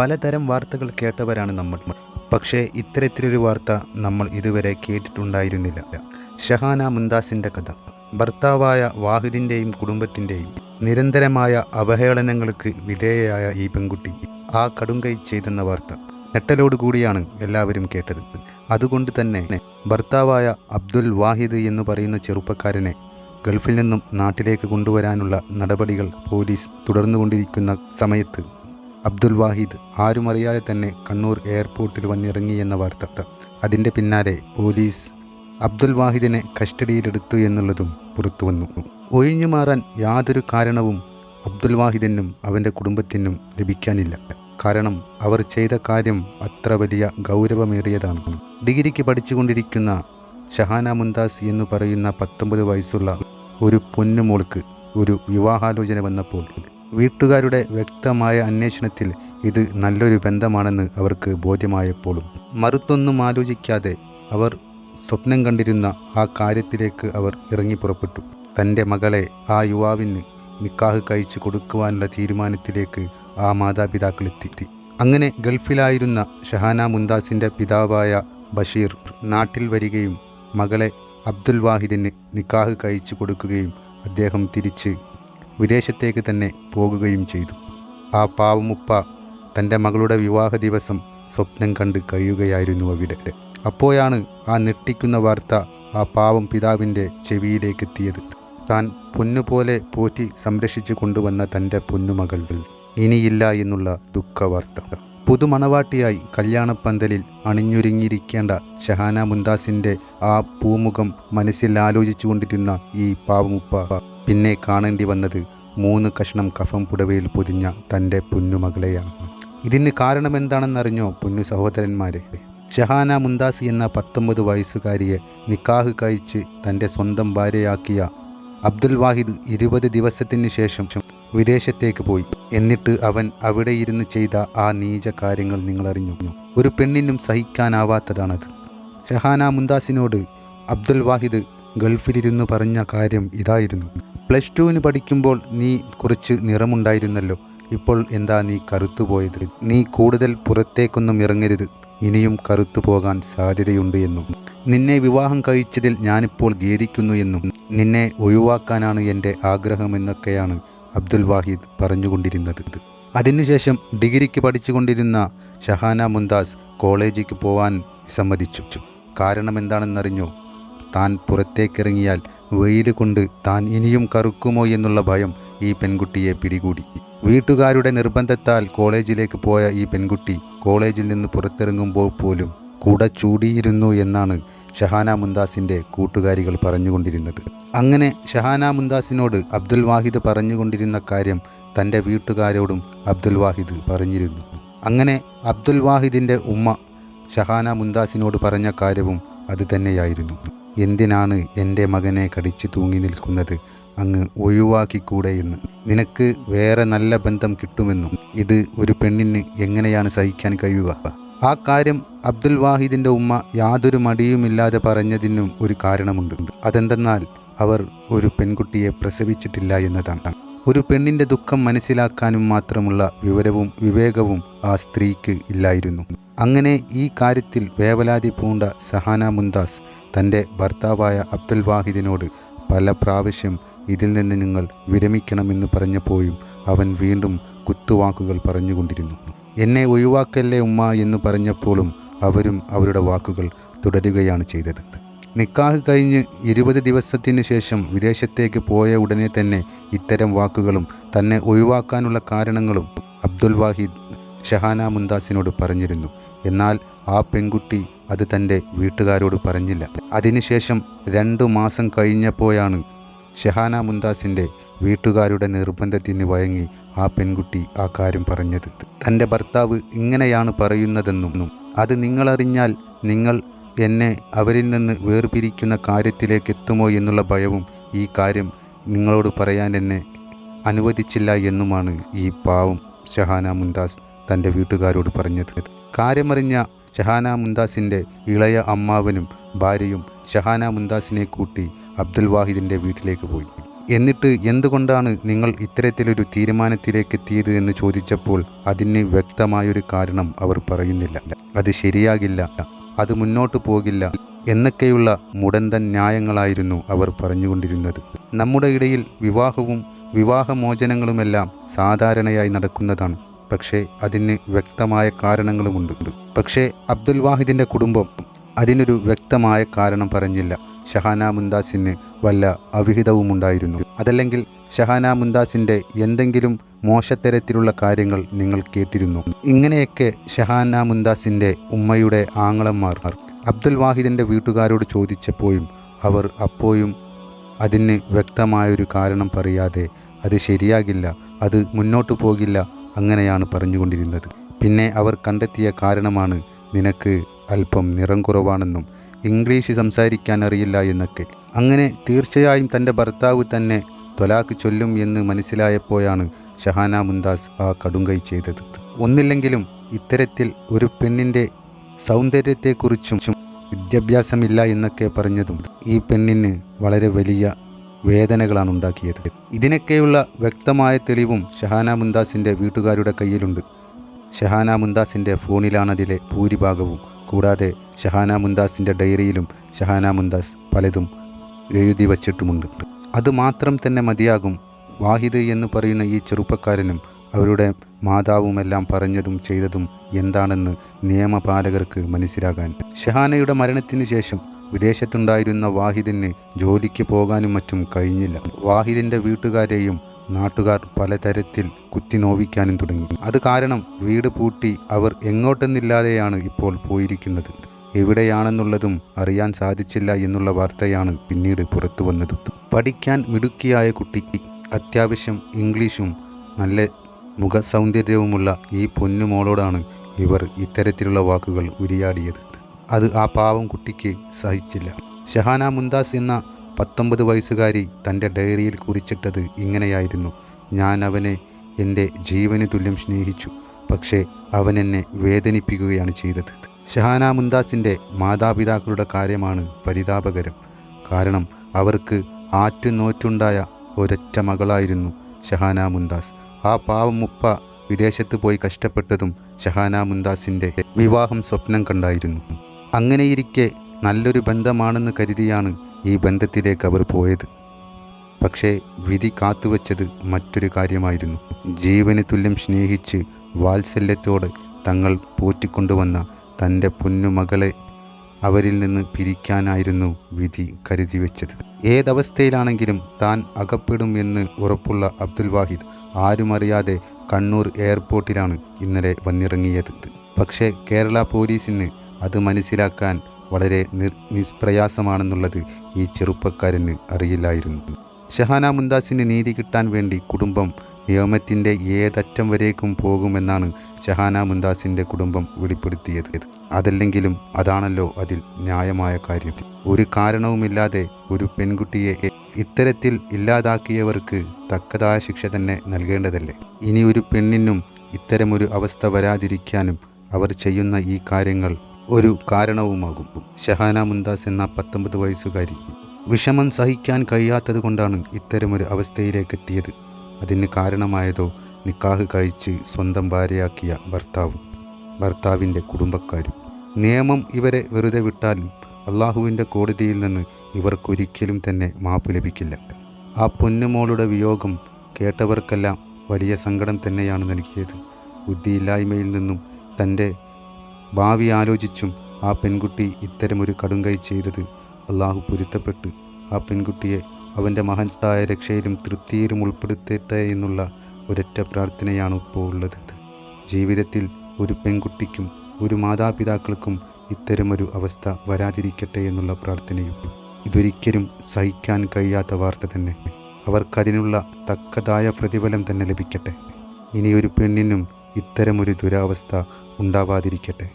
പലതരം വാർത്തകൾ കേട്ടവരാണ് നമ്മൾ. പക്ഷേ ഇത്തരത്തിലൊരു വാർത്ത നമ്മൾ ഇതുവരെ കേട്ടിട്ടുണ്ടായിരുന്നില്ല. ഷഹാന മുന്താസിന്റെ കഥ. ഭർത്താവായ വാഹിദിന്റെയും കുടുംബത്തിന്റെയും നിരന്തരമായ അവഹേളനങ്ങൾക്ക് വിധേയയായ ഈ പെൺകുട്ടി ആ കടുങ്കൈ ചെയ്തെന്ന വാർത്ത ഞെട്ടലോടുകൂടിയാണ് എല്ലാവരും കേട്ടത്. അതുകൊണ്ട് തന്നെ ഭർത്താവായ അബ്ദുൽ വാഹിദ് എന്ന് പറയുന്ന ചെറുപ്പക്കാരനെ ഗൾഫിൽ നിന്നും നാട്ടിലേക്ക് കൊണ്ടുവരാനുള്ള നടപടികൾ പോലീസ് തുടർന്നുകൊണ്ടിരിക്കുന്ന സമയത്ത് അബ്ദുൽ വാഹിദ് ആരുമറിയാതെ തന്നെ കണ്ണൂർ എയർപോർട്ടിൽ വന്നിറങ്ങി എന്ന വാർത്ത. അതിന്റെ പിന്നാലെ പോലീസ് അബ്ദുൽ വാഹിദിനെ കസ്റ്റഡിയിലെടുത്തു എന്നുള്ളതും പുറത്തു വന്നു. ഒഴിഞ്ഞു മാറാൻ യാതൊരു കാരണവും അബ്ദുൽ വാഹിദിനും അവന്റെ കുടുംബത്തിനും ലഭിക്കാനില്ല. കാരണം അവർ ചെയ്ത കാര്യം അത്ര വലിയ ഗൗരവമേറിയതാണ്. ഡിഗ്രിക്ക് പഠിച്ചുകൊണ്ടിരിക്കുന്ന ഷഹാന മുന്താസ് എന്ന് പറയുന്ന പത്തൊമ്പത് വയസ്സുള്ള ഒരു പൊന്നുമോൾക്ക് ഒരു വിവാഹാലോചന വന്നപ്പോൾ വീട്ടുകാരുടെ വ്യക്തമായ അന്വേഷണത്തിൽ ഇത് നല്ലൊരു ബന്ധമാണെന്ന് അവർക്ക് ബോധ്യമായപ്പോഴും. മറുത്തൊന്നും ആലോചിക്കാതെ അവർ സ്വപ്നം കണ്ടിരുന്ന ആ കാര്യത്തിലേക്ക് അവർ ഇറങ്ങി പുറപ്പെട്ടു. തന്റെ മകളെ ആ യുവാവിന് നിക്കാഹ് കഴിച്ചു കൊടുക്കുവാനുള്ള തീരുമാനത്തിലേക്ക് ആ മാതാപിതാക്കൾ എത്തി. അങ്ങനെ ഗൾഫിലായിരുന്ന ഷഹാന മുന്താസിന്റെ പിതാവായ ബഷീർ നാട്ടിൽ വരികയും മകളെ അബ്ദുൽ വാഹിദിന് നിക്കാഹ് കഴിച്ചു കൊടുക്കുകയും അദ്ദേഹം തിരിച്ച് വിദേശത്തേക്ക് തന്നെ പോകുകയും ചെയ്തു. ആ പാവമുപ്പ തന്റെ മകളുടെ വിവാഹ ദിവസം സ്വപ്നം കണ്ട് കഴിയുകയായിരുന്നു അവിടെ. അപ്പോഴാണ് ആ ഞെട്ടിക്കുന്ന വാർത്ത ആ പാവം പിതാവിന്റെ ചെവിയിലേക്ക് എത്തിയത് താൻ പൊന്നുപോലെ പോറ്റി സംരക്ഷിച്ചു കൊണ്ടുവന്ന തന്റെ പൊന്നുമകൾ ഇനിയില്ല എന്നുള്ള ദുഃഖവാർത്ത. പുതുമണവാട്ടിയായി കല്യാണപ്പന്തലിൽ അണിഞ്ഞൊരുങ്ങിയിരിക്കേണ്ട ഷഹാന മുന്താസിന്റെ ആ പൂമുഖം മനസ്സിൽ ആലോചിച്ചുകൊണ്ടിരുന്ന ഈ പാവമുപ്പ പിന്നെ കാണേണ്ടി വന്നത് മൂന്ന് കഷ്ണം കഫം പുടവയിൽ പൊതിഞ്ഞ തന്റെ പുന്നുമകളെയാണ് ഇതിന് കാരണമെന്താണെന്നറിഞ്ഞോ പുന്നു സഹോദരന്മാരെ? ഷഹാന മുന്താസി എന്ന പത്തൊമ്പത് വയസ്സുകാരിയെ നിക്കാഹ് കഴിച്ച് തന്റെ സ്വന്തം ഭാര്യയാക്കിയ അബ്ദുൽ വാഹിദ് ഇരുപത് ദിവസത്തിന് ശേഷം വിദേശത്തേക്ക് പോയി. എന്നിട്ട് അവൻ അവിടെ ഇരുന്ന് ചെയ്ത ആ നീച കാര്യങ്ങൾ നിങ്ങൾ അറിഞ്ഞു ഒരു പെണ്ണിനും സഹിക്കാനാവാത്തതാണത്. ഷഹാന മുന്താസിനോട് അബ്ദുൽ വാഹിദ് ഗൾഫിലിരുന്ന് പറഞ്ഞ കാര്യം ഇതായിരുന്നു. പ്ലസ് ടുവിന് പഠിക്കുമ്പോൾ നീ കുറച്ച് നിറമുണ്ടായിരുന്നല്ലോ. ഇപ്പോൾ എന്താ നീ കറുത്തു കറുത്തുപോയത്? നീ കൂടുതൽ പുറത്തേക്കൊന്നും ഇറങ്ങരുത്. ഇനിയും കറുത്തു പോകാൻ സാധ്യതയുണ്ട് എന്നും. നിന്നെ വിവാഹം കഴിച്ചതിൽ ഞാനിപ്പോൾ ഖേദിക്കുന്നു എന്നും. നിന്നെ ഒഴിവാക്കാനാണ് എന്റെ ആഗ്രഹമെന്നൊക്കെയാണ് അബ്ദുൽ വാഹിദ് പറഞ്ഞുകൊണ്ടിരുന്നത്. അതിനുശേഷം ഡിഗ്രിക്ക് പഠിച്ചുകൊണ്ടിരുന്ന ഷഹാന മുന്താസ് കോളേജിലേക്ക് പോവാൻ വിസമ്മതിച്ചു കാരണം എന്താണെന്നറിഞ്ഞോ? താൻ പുറത്തേക്കിറങ്ങിയാൽ വെയിൽ കൊണ്ട് താൻ ഇനിയും കറുക്കുമോ എന്നുള്ള ഭയം ഈ പെൺകുട്ടിയെ പിടികൂടി. വീട്ടുകാരുടെ നിർബന്ധത്താൽ കോളേജിലേക്ക് പോയ ഈ പെൺകുട്ടി കോളേജിൽ നിന്ന് പുറത്തിറങ്ങുമ്പോൾ പോലും കൂടെ ചൂടിയിരുന്നു എന്നാണ് ഷഹാന മുന്താസിന്റെ കൂട്ടുകാരികൾ പറഞ്ഞുകൊണ്ടിരുന്നത്. അങ്ങനെ ഷഹാന മുന്താസിനോട് അബ്ദുൽ വാഹിദ് പറഞ്ഞുകൊണ്ടിരുന്ന കാര്യം തന്റെ വീട്ടുകാരോടും അബ്ദുൽ വാഹിദ് പറഞ്ഞിരുന്നു. അങ്ങനെ അബ്ദുൽ വാഹിദിന്റെ ഉമ്മ ഷഹാന മുന്താസിനോട് പറഞ്ഞ കാര്യവും അത് തന്നെയായിരുന്നു. എന്തിനാണ് എന്റെ മകനെ കടിച്ചു തൂങ്ങി നിൽക്കുന്നത്? അങ്ങ് ഒഴിവാക്കിക്കൂടെ എന്ന്. നിനക്ക് വേറെ നല്ല ബന്ധം കിട്ടുമെന്നും. ഇത് ഒരു പെണ്ണിന് എങ്ങനെയാണ് സഹിക്കാൻ കഴിയുക? ആ കാര്യം അബ്ദുൽ വാഹിദിന്റെ ഉമ്മ യാതൊരു മടിയുമില്ലാതെ പറഞ്ഞതിനും ഒരു കാരണമുണ്ട്. അതെന്തെന്നാൽ അവർ ഒരു പെൺകുട്ടിയെ പ്രസവിച്ചിട്ടില്ല എന്നതാണ്. ഒരു പെണ്ണിന്റെ ദുഃഖം മനസ്സിലാക്കാനും മാത്രമുള്ള വിവരവും വിവേകവും ആ സ്ത്രീക്ക് ഇല്ലായിരുന്നു. അങ്ങനെ ഈ കാര്യത്തിൽ വേവലാതി പൂണ്ട സഹാന മുന്താസ് തന്റെ ഭർത്താവായ അബ്ദുൽ വാഹിദിനോട് പല പ്രാവശ്യം ഇതിൽ നിന്ന് നിങ്ങൾ വിരമിക്കണമെന്ന് പറഞ്ഞപ്പോഴും അവൻ വീണ്ടും കുത്തുവാക്കുകൾ പറഞ്ഞുകൊണ്ടിരുന്നു. എന്നെ ഒഴിവാക്കല്ലേ ഉമ്മ എന്ന് പറഞ്ഞപ്പോഴും അവരും അവരുടെ വാക്കുകൾ തുടരുകയാണ് ചെയ്തത്. നിക്കാഹ് കഴിഞ്ഞ് ഇരുപത് ദിവസത്തിന് ശേഷം വിദേശത്തേക്ക് പോയ ഉടനെ തന്നെ ഇത്തരം വാക്കുകളും തന്നെ ഒഴിവാക്കാനുള്ള കാരണങ്ങളും അബ്ദുൽ വാഹിദ് ഷഹാന മുന്താസിനോട് പറഞ്ഞിരുന്നു. എന്നാൽ ആ പെൺകുട്ടി അത് തന്റെ വീട്ടുകാരോട് പറഞ്ഞില്ല. അതിനുശേഷം രണ്ടു മാസം കഴിഞ്ഞപ്പോഴാണ് ഷഹാന മുന്താസിന്റെ വീട്ടുകാരുടെ നിർബന്ധത്തിന് വഴങ്ങി ആ പെൺകുട്ടി ആ കാര്യം പറഞ്ഞത്. തന്റെ ഭർത്താവ് ഇങ്ങനെയാണ് പറയുന്നതെന്നും അത് നിങ്ങളറിഞ്ഞാൽ നിങ്ങൾ എന്നെ അവരിൽ നിന്ന് വേർപിരിക്കുന്ന കാര്യത്തിലേക്ക് എത്തുമോ എന്നുള്ള ഭയവും ഈ കാര്യം നിങ്ങളോട് പറയാൻ എന്നെ അനുവദിച്ചില്ല എന്നുമാണ് ഈ പാവം ഷഹാന മുന്താസ് തന്റെ വീട്ടുകാരോട് പറഞ്ഞത്. കാര്യമറിഞ്ഞ ഷഹാന മുന്താസിന്റെ ഇളയ അമ്മാവനും ഭാര്യയും ഷഹാന മുന്താസിനെ കൂട്ടി അബ്ദുൽ വാഹിദിന്റെ വീട്ടിലേക്ക് പോയി. എന്നിട്ട് എന്തുകൊണ്ടാണ് നിങ്ങൾ ഇത്തരത്തിലൊരു തീരുമാനത്തിലേക്ക് എത്തിയത് എന്ന് ചോദിച്ചപ്പോൾ അതിന് വ്യക്തമായൊരു കാരണം അവർ പറയുന്നില്ല. അത് ശരിയാകില്ല. അത് മുന്നോട്ട് പോകില്ല എന്നൊക്കെയുള്ള മുടന്തൻ ന്യായങ്ങളായിരുന്നു അവർ പറഞ്ഞുകൊണ്ടിരുന്നത്. നമ്മുടെ ഇടയിൽ വിവാഹവും വിവാഹമോചനങ്ങളുമെല്ലാം സാധാരണയായി നടക്കുന്നതാണ്. പക്ഷേ അതിന് വ്യക്തമായ കാരണങ്ങളുമുണ്ട്. പക്ഷേ അബ്ദുൽ വാഹിദിന്റെ കുടുംബം അതിനൊരു വ്യക്തമായ കാരണം പറഞ്ഞില്ല. ഷഹാന മുന്താസിന് വല്ല അവിഹിതവും ഉണ്ടായിരുന്നു അതല്ലെങ്കിൽ ഷഹാന മുന്താസിന്റെ എന്തെങ്കിലും മോശത്തരത്തിലുള്ള കാര്യങ്ങൾ നിങ്ങൾ കേട്ടിരുന്നു. ഇങ്ങനെയൊക്കെ ഷഹാന മുന്താസിന്റെ ഉമ്മയുടെ ആങ്ങളന്മാർ അബ്ദുൽ വാഹിദിന്റെ വീട്ടുകാരോട് ചോദിച്ചപ്പോഴും അവർ അപ്പോഴും അതിന് വ്യക്തമായൊരു കാരണം പറയാതെ അത് ശരിയാകില്ല അത് മുന്നോട്ട് പോകില്ല അങ്ങനെയാണ് പറഞ്ഞുകൊണ്ടിരുന്നത്. പിന്നെ അവർ കണ്ടെത്തിയ കാരണമാണ് നിനക്ക് അല്പം നിറം കുറവാണെന്നും ഇംഗ്ലീഷ് സംസാരിക്കാൻ അറിയില്ല എന്നൊക്കെ. അങ്ങനെ തീർച്ചയായും തന്റെ ഭർത്താവ് തന്നെ തൊലാക്ക് ചൊല്ലും എന്ന് മനസ്സിലായപ്പോഴാണ് ഷഹാന മുന്താസ് ആ കടുങ്കൈ ചെയ്തത്. ഒന്നില്ലെങ്കിലും ഇത്തരത്തിൽ ഒരു പെണ്ണിന്റെ സൗന്ദര്യത്തെക്കുറിച്ചും വിദ്യാഭ്യാസമില്ല എന്നൊക്കെ പറഞ്ഞതും ഈ പെണ്ണിന് വളരെ വലിയ വേദനകളാണ് ഉണ്ടാക്കിയത്. ഇതിനൊക്കെയുള്ള വ്യക്തമായ തെളിവും ഷഹാന മുന്താസിന്റെ വീട്ടുകാരുടെ കയ്യിലുണ്ട്. ഷഹാന മുന്താസിന്റെ ഫോണിലാണതിലെ ഭൂരിഭാഗവും. കൂടാതെ ഷഹാന മുന്താസിന്റെ ഡയറിയിലും ഷഹാന മുന്താസ് പലതും എഴുതി വച്ചിട്ടുമുണ്ട്. അതുമാത്രം തന്നെ മതിയാകും വാഹിദ് എന്ന് പറയുന്ന ഈ ചെറുപ്പക്കാരനും അവരുടെ മാതാവുമെല്ലാം പറഞ്ഞതും ചെയ്തതും എന്താണെന്ന് നിയമപാലകർക്ക് മനസ്സിലാകാൻ. ഷഹാനയുടെ മരണത്തിന് ശേഷം വിദേശത്തുണ്ടായിരുന്ന വാഹിദിന് ജോലിക്ക് പോകാനും മറ്റും കഴിഞ്ഞില്ല. വാഹിദിന്റെ വീട്ടുകാരെയും നാട്ടുകാർ പലതരത്തിൽ കുത്തി നോവിക്കാനും തുടങ്ങി. അത് കാരണം വീട് പൂട്ടി അവർ എങ്ങോട്ടെന്നില്ലാതെയാണ് ഇപ്പോൾ പോയിരിക്കുന്നത്. എവിടെയാണെന്നുള്ളതും അറിയാൻ സാധിച്ചില്ല എന്നുള്ള വാർത്തയാണ് പിന്നീട് പുറത്തു വന്നത്. പഠിക്കാൻ മിടുക്കിയായ കുട്ടിക്ക് അത്യാവശ്യം ഇംഗ്ലീഷും നല്ല മുഖസൗന്ദര്യവുമുള്ള ഈ പൊന്നുമോളോടാണ് ഇവർ ഇത്തരത്തിലുള്ള വാക്കുകൾ ഉരിയാടിയത്. അത് ആ പാവം കുട്ടിക്ക് സഹിച്ചില്ല. ഷഹാന മുന്താസ് എന്ന പത്തൊമ്പത് വയസ്സുകാരി തന്റെ ഡയറിയിൽ കുറിച്ചിട്ടത് ഇങ്ങനെയായിരുന്നു. ഞാൻ അവനെ എന്റെ ജീവന് തുല്യം സ്നേഹിച്ചു പക്ഷേ അവൻ എന്നെ വേദനിപ്പിക്കുകയാണ് ചെയ്തത്. ഷഹാന മുന്താസിന്റെ മാതാപിതാക്കളുടെ കാര്യമാണ് പരിതാപകരം. കാരണം അവർക്ക് ആറ്റുനോറ്റുണ്ടായ ഒരൊറ്റ മകളായിരുന്നു ഷഹാന മുന്താസ് ആ പാവം മുപ്പ വിദേശത്ത് പോയി കഷ്ടപ്പെട്ടതും ഷഹാന മുന്താസിന്റെ വിവാഹം സ്വപ്നം കണ്ടായിരുന്നു. അങ്ങനെയിരിക്കെ നല്ലൊരു ബന്ധമാണെന്ന് കരുതിയാണ് ഈ ബന്ധത്തിലേക്ക് അവർ പോയത്. പക്ഷേ വിധി കാത്തുവച്ചത് മറ്റൊരു കാര്യമായിരുന്നു. ജീവന് തുല്യം സ്നേഹിച്ച് വാത്സല്യത്തോടെ തങ്ങൾ പോറ്റിക്കൊണ്ടുവന്ന തന്റെ പൊന്നുമകളെ അവരിൽ നിന്ന് പിരിക്കാനായിരുന്നു വിധി കരുതി വെച്ചത് ഏതവസ്ഥയിലാണെങ്കിലും താൻ അകപ്പെടും എന്ന് ഉറപ്പുള്ള അബ്ദുൽ വാഹിദ് ആരുമറിയാതെ കണ്ണൂർ എയർപോർട്ടിലാണ് ഇന്നലെ വന്നിറങ്ങിയത്. പക്ഷേ കേരള പോലീസിന് അത് മനസ്സിലാക്കാൻ വളരെ നിഷ്പ്രയാസമാണെന്നുള്ളത് ഈ ചെറുപ്പക്കാരന് അറിയില്ലായിരുന്നു. ഷഹാന മുന്താസിന് നീതി കിട്ടാൻ വേണ്ടി കുടുംബം നിയമത്തിന്റെ ഏതറ്റം വരേക്കും പോകുമെന്നാണ് ഷഹാന മുന്താസിന്റെ കുടുംബം വെളിപ്പെടുത്തിയത്. അതല്ലെങ്കിലും അതാണല്ലോ അതിൽ ന്യായമായ കാര്യം. ഒരു കാരണവുമില്ലാതെ ഒരു പെൺകുട്ടിയെ ഇത്തരത്തിൽ ഇല്ലാതാക്കിയവർക്ക് തക്കതായ ശിക്ഷ തന്നെ നൽകേണ്ടതല്ലേ? ഇനി ഒരു പെണ്ണിനും ഇത്തരമൊരു അവസ്ഥ വരാതിരിക്കാനും അവർ ചെയ്യുന്ന ഈ കാര്യങ്ങൾ ഒരു കാരണവുമാകും. ഷഹാന മുന്താസ് എന്ന പത്തൊമ്പത് വയസ്സുകാരി വിഷമം സഹിക്കാൻ കഴിയാത്തത് കൊണ്ടാണ് ഇത്തരമൊരു അവസ്ഥയിലേക്ക് എത്തിയത്. അതിന് കാരണമായതോ നിക്കാഹ് കഴിച്ച് സ്വന്തം ഭാര്യയാക്കിയ ഭർത്താവും ഭർത്താവിന്റെ കുടുംബക്കാരും. നിയമം ഇവരെ വെറുതെ വിട്ടാലും അള്ളാഹുവിന്റെ കോടതിയിൽ നിന്ന് ഇവർക്കൊരിക്കലും തന്നെ മാപ്പ് ലഭിക്കില്ല. ആ പൊന്നുമോളുടെ വിയോഗം കേട്ടവർക്കെല്ലാം വലിയ സങ്കടം തന്നെയാണ് നൽകിയത്. ബുദ്ധിയില്ലായ്മയിൽ നിന്നും തന്റെ ഭാവി ആലോചിച്ചും ആ പെൺകുട്ടി ഇത്തരമൊരു കടുങ്കൈ ചെയ്തത്. അള്ളാഹു പൊരുത്തപ്പെട്ട്. ആ പെൺകുട്ടിയെ അവന്റെ മഹത്തായ രക്ഷയിലും തൃപ്തിയിലും ഉൾപ്പെടുത്തട്ടെ എന്നുള്ള ഒരൊറ്റ പ്രാർത്ഥനയാണ് ഇപ്പോൾ ഉള്ളത്. ജീവിതത്തിൽ ഒരു പെൺകുട്ടിക്കും ഒരു മാതാപിതാക്കൾക്കും ഇത്തരമൊരു അവസ്ഥ വരാതിരിക്കട്ടെ എന്നുള്ള പ്രാർത്ഥനയും ഇതൊരിക്കലും സഹിക്കാൻ കഴിയാത്ത വാർത്ത തന്നെ. അവർക്കതിനുള്ള തക്കതായ പ്രതിഫലം തന്നെ ലഭിക്കട്ടെ. ഇനിയൊരു പെണ്ണിനും ഇത്തരമൊരു ദുരാവസ്ഥ ഉണ്ടാവാതിരിക്കട്ടെ.